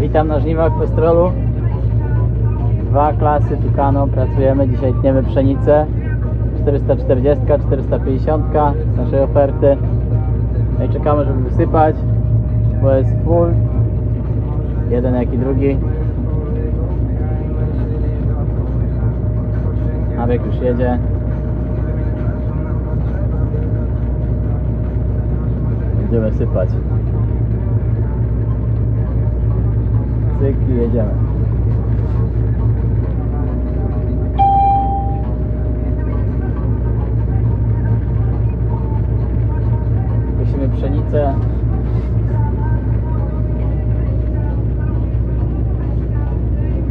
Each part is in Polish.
Witam na żniwach Pestrolu. Dwa klasy Tucano, pracujemy. Dzisiaj tniemy pszenicę. 440, 450 z naszej oferty. No i czekamy, żeby wysypać, bo jest full. Jeden jak i drugi. Nawiek już jedzie. Będziemy sypać. Cyk i jedziemy. Musimy pszenicę.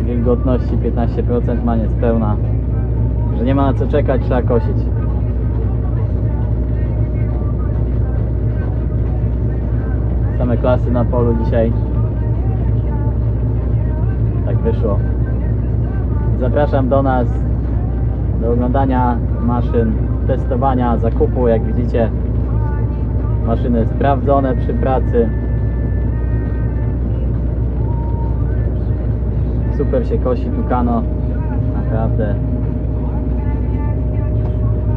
Wilgotności 15% ma niespełna. Że nie ma na co czekać, trzeba kosić. Same klasy na polu dzisiaj. Wyszło. Zapraszam do nas do oglądania maszyn, testowania, zakupu. Jak widzicie, maszyny sprawdzone przy pracy. Super się kosi Tucano. Naprawdę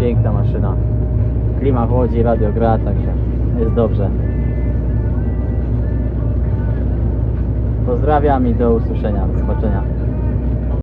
piękna maszyna. Klima chłodzi, radio gra, także jest dobrze. Pozdrawiam i do usłyszenia. Do zobaczenia.